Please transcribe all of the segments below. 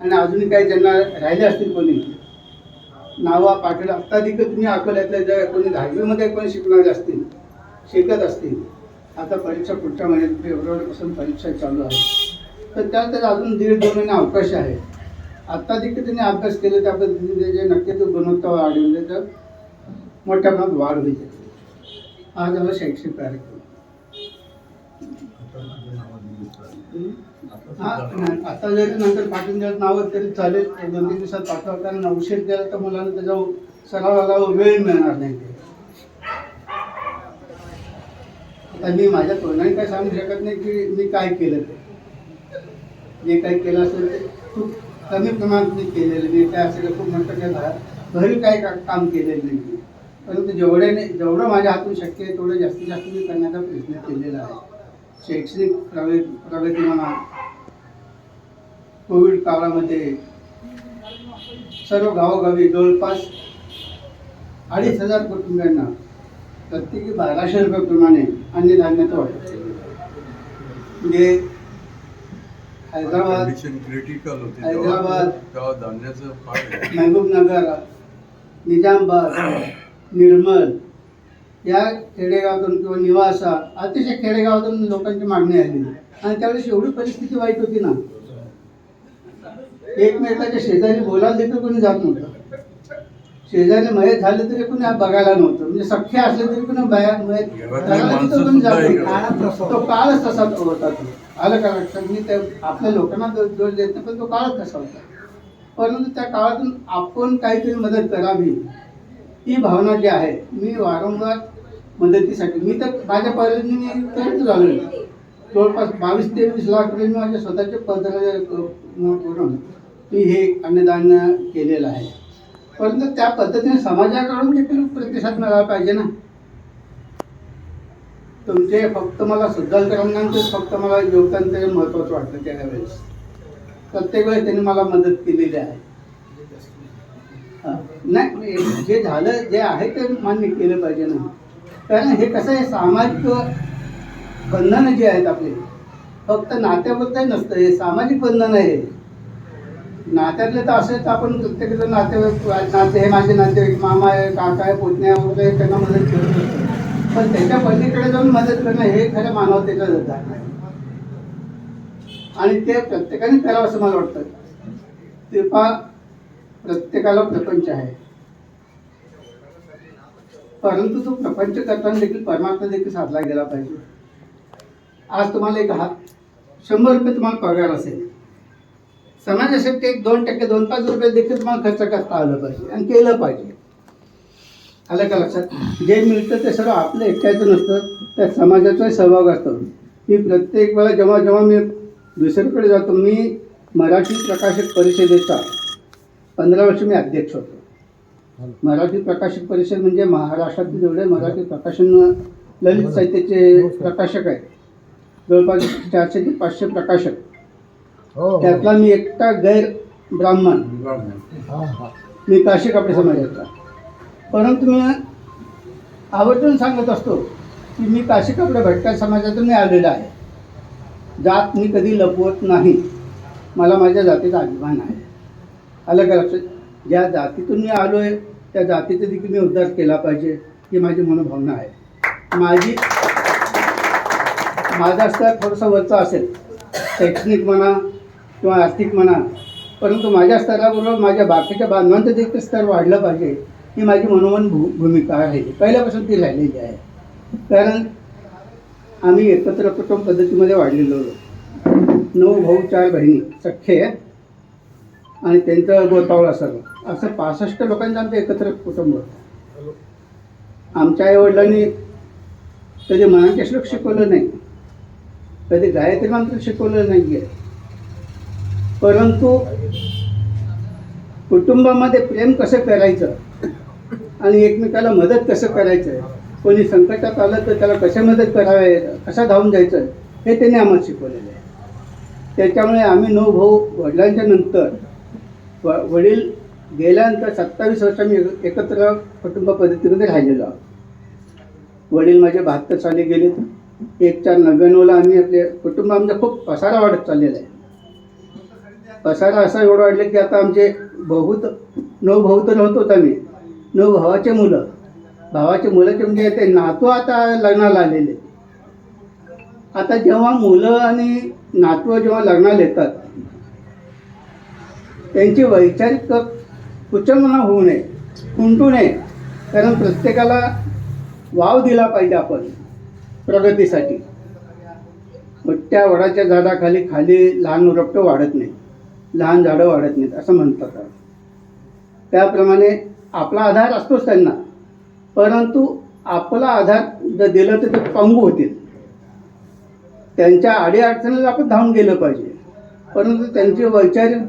आणि अजूनही काही ज्यांना राहिले असतील कोणी? नावा पाटील आत्ता देखील तुम्ही अकोल्यातल्या ज्या कोणी दहावीमध्ये कोणी शिकणारे असतील शिकत असतील आता परीक्षा पुढच्या महिन्यात फेब्रुवारीपासून परीक्षा चालू आहे. तर त्यात अजून दीड दोन महिने अवकाश आहे. आत्ता देखील त्यांनी अभ्यास केले त्या पद्धतीने जे नक्की तो गुणवत्ता वाढवली तर मोठ्या प्रमाणात वाढ होईल. हा झाला शैक्षणिक कार्यक्रम. आता जरी नंतर पाठवून द्यायला नावं तरी चालेल. एक दोन तीन दिवसात पाठवा कारण उशीर केला तर मुलांना त्याचा सरावाला वेळ मिळणार नाही. ते आता मी माझ्या तोंडाने काय सांगू शकत नाही की मी काय केलं ते. जे काही केलं असेल ते खूप कमी प्रमाणात मी केलेलं मी काय असेल खूप मोठं काय घरी काय काम केलेलं नाही. परंतु जेवढ्याने जेवढं माझ्या हातून शक्य आहे तेवढं जास्तीत जास्त मी करण्याचा प्रयत्न केलेला आहे. शैक्षणिक प्रगती प्रगती म्हणा कोविड काळामध्ये सर्व गावोगावी जवळपास अडीच हजार कुटुंबियांना प्रत्येकी बाराशे रुपयाप्रमाणे अन्नधान्याचं केलं म्हणजे हैदराबाद क्रिटिकल होती हैदराबाद. धान्याचं महबूबनगर निजामाबाद निर्मल या खेडेगावातून किंवा निवासा अतिशय खेडेगावातून लोकांची मागणी आली आणि त्यावेळेस एवढी परिस्थिती वाईट होती ना. एकमेकाच्या शेजारी बोलायला देखील कोणी जात नव्हतं. शेजारी मयत झाले तरी कोणी बघायला नव्हतं. म्हणजे सख्य असले तरी कोणी जात नव्हतं. तो काळच तसा होता तो. आलं का लक्षात? मी त्या आपल्या लोकांना दोष देत नाही पण तो काळच तसा होता. परंतु त्या काळातून आपण काहीतरी मदत करावी. ही भावना जी आहे मी वारंवार मदतीसाठी मी तर माझ्या परीने मी करत झालो जवळपास बावीस तेवीस लाख रुपये मी माझ्या स्वतःचे पत्र करून मी हे अन्नदान केलेलं आहे. परंतु त्या पद्धतीने समाजाकडून देखील प्रतिसाद मिळाला पाहिजे ना. तुमचे फक्त मला सुद्धांकरांनाच फक्त मला योगदान ते महत्त्वाचं वाटतं त्यावेळेस. प्रत्येक वेळेस त्यांनी मला मदत केलेली आहे. नाही जे झालं जे आहे ते मान्य केलं पाहिजे ना. कारण हे कसं आहे सामाजिक बंधनं जे आहेत आपली फक्त नात्याबद्दल नसतं हे सामाजिक बंधन आहे. नात्यातले तर असेल तर आपण प्रत्येकाचं नातेवाईक नाते हे माझे नातेवाईक मामा आहे काका आहे पुतण्या वगैरे त्यांना मदत करत असतो. पण त्याच्या पलीकडे जाऊन मदत करणं हे खरं मानवतेचा धारण आहे. आणि ते प्रत्येकाने करावं असं मला वाटतं. ते पा प्रत्येकाला प्रपंच आहे. परंतु तो प्रपंच करताना देखील परमात्मा देखील साधला गेला पाहिजे. आज तुम्हाला एक हात शंभर रुपये तुम्हाला पगार असेल. समाजासाठी एक दोन टक्के दोन पाच रुपये देखील तुम्हाला खर्च करता आलं पाहिजे आणि केलं पाहिजे. आलं का लक्षात? जे मिळतं ते सर्व आपलं एकट्याचं नसतं त्या समाजाचा सहभाग असतो. मी प्रत्येक वेळा जेव्हा जेव्हा मी दुसरीकडे जातो मी मराठी प्रकाशक परिषदेचा पंधरा वर्ष मी अध्यक्ष होतो. मराठी प्रकाशक परिषद म्हणजे महाराष्ट्रातील जेवढे मराठी प्रकाशन ललित साहित्याचे प्रकाशक आहेत. जवळपास चारशे ते पाचशे प्रकाशक. त्यातला मी एकटा गैर ब्राह्मण. मी काशी कापडे समाजाचा. परंतु मी आवर्जून सांगत असतो की मी काशी कपडे भटक्या समाजातून मी आलेलो आहे. जात मी कधी लपवत नाही. मला माझ्या जातीचा अभिमान आहे. अलग का लक्षात ज्या जातीतून मी आलो आहे त्या जातीचा देखील मी उद्धार केला पाहिजे ही माझी मनोभावना आहे. माझी माझा स्तर थोडंसं वरचा असेल शैक्षणिक म्हणा किंवा आर्थिक म्हणा परंतु माझ्या स्तराबरोबर माझ्या बाकीच्या बांधवांचं देखील स्तर वाढलं पाहिजे ही माझी मनोमन भू भूमिका आहे. पहिल्यापासून ती राहिलेली आहे. कारण आम्ही एकत्र कुटुंब पद्धतीमध्ये वाढलेलो होतो नऊ भाऊ चार बहिणी सख्खे. आणि त्यांचं गोतावळा सर्व असं पासष्ट लोकांचं आमचं एकत्र कुटुंब होतं. आमच्या आईवडिलांनी कधी मनाचे श्लोक शिकवलं नाही. कधी गायत्री मंत्र शिकवलं नाही आहे परंतु कुटुंबामध्ये प्रेम कसं करायचं? आणि एकमेकाला मदत कसं करायचं? कोणी संकटात आलं तर त्याला कशा मदत करावे? कसा धावून जायचं? हे त्यांनी आम्हाला शिकवलेलं आहे. त्याच्यामुळे आम्ही नऊ भाऊ वडिलांच्या नंतर व वडील गेल्यानंतर सत्तावीस वर्ष मी एकत्र कुटुंब पद्धतीमध्ये राहिलेलो आहोत. वडील माझे बहात्तर साली गेलेत. एक चार नव्याण्णवला आम्ही आपले कुटुंब आमचं खूप पसारा वाढत चाललेला आहे. पसारा असा एवढं वाढले की आता आमचे बहुत नऊ भाऊ तर होतोच आम्ही. नऊ भावाचे मुलं. भावाचे मुलाचे म्हणजे ते नातू आता लग्नाला आलेले. आता जेव्हा मुलं आणि नातू जेव्हा लग्नाला येतात त्यांची वैचारिक कुचलना होऊ नये खुंटू नये. कारण प्रत्येकाला वाव दिला पाहिजे आपण प्रगतीसाठी. मोठ्या वडाच्या झाडाखाली खाली लहान उरपटं वाढत नाही लहान झाडं वाढत नाहीत असं म्हणतात. त्याप्रमाणे आपला आधार असतोच त्यांना. परंतु आपला आधार जर दिलं तर ते पंगू होतील. त्यांच्या अडीअडचणीला आपण धावून गेलं पाहिजे. परंतु त्यांची वैचारिक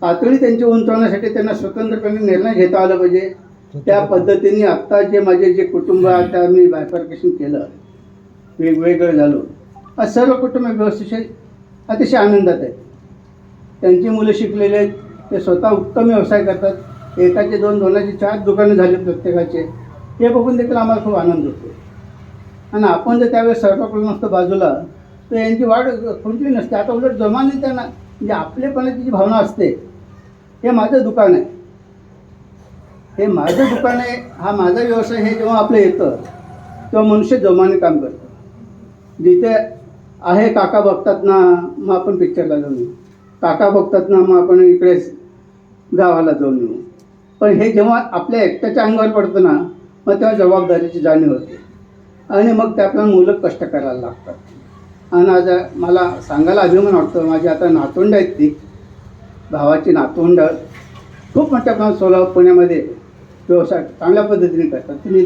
पातळी त्यांची उंचावण्यासाठी त्यांना स्वतंत्रपणे निर्णय घेता आला पाहिजे. त्या पद्धतीने आत्ता जे माझे जे कुटुंब आता मी बायफर्केशन केलं. वेगवेगळं झालो. आज सर्व कुटुंब व्यवस्थित अतिशय आनंदात आहे त्यांची मुलं शिकलेले आहेत. ते स्वतः उत्तम व्यवसाय करतात. एकाचे दोन दोनाचे चार दुकानं झाले प्रत्येकाचे. हे बघून देखील आम्हाला खूप आनंद होतो. आणि आपण जर त्यावेळेस सर्वाकडून नसतं बाजूला तर यांची वाढ कोणती नसते. आता उलट जमाने त्यांना म्हणजे आपलेपणाची जी भावना असते हे माझं दुकान आहे. हे माझं दुकान आहे हा माझा व्यवसाय हे जेव्हा आपलं येतं तेव्हा मनुष्य जोमाने काम करतो. जिथे आहे काका बघतात ना मग आपण पिक्चरला जाऊन येऊ. काका बघतात ना मग आपण इकडे गावाला जाऊन येऊ. पण हे जेव्हा आपल्या एकट्याच्या अंगावर पडतं ना मग तेव्हा जबाबदारीची जाणीव होते. आणि मग ते मुलं कष्ट करायला लागतात. आणि आज मला सांगायला अभिमान वाटतो. माझी आता नातोंड आहेत ती. भावाची नातोंड खूप मोठ्या प्रमाणात सोलापूर पुण्यामध्ये व्यवसाय चांगल्या पद्धतीने करतात. तिने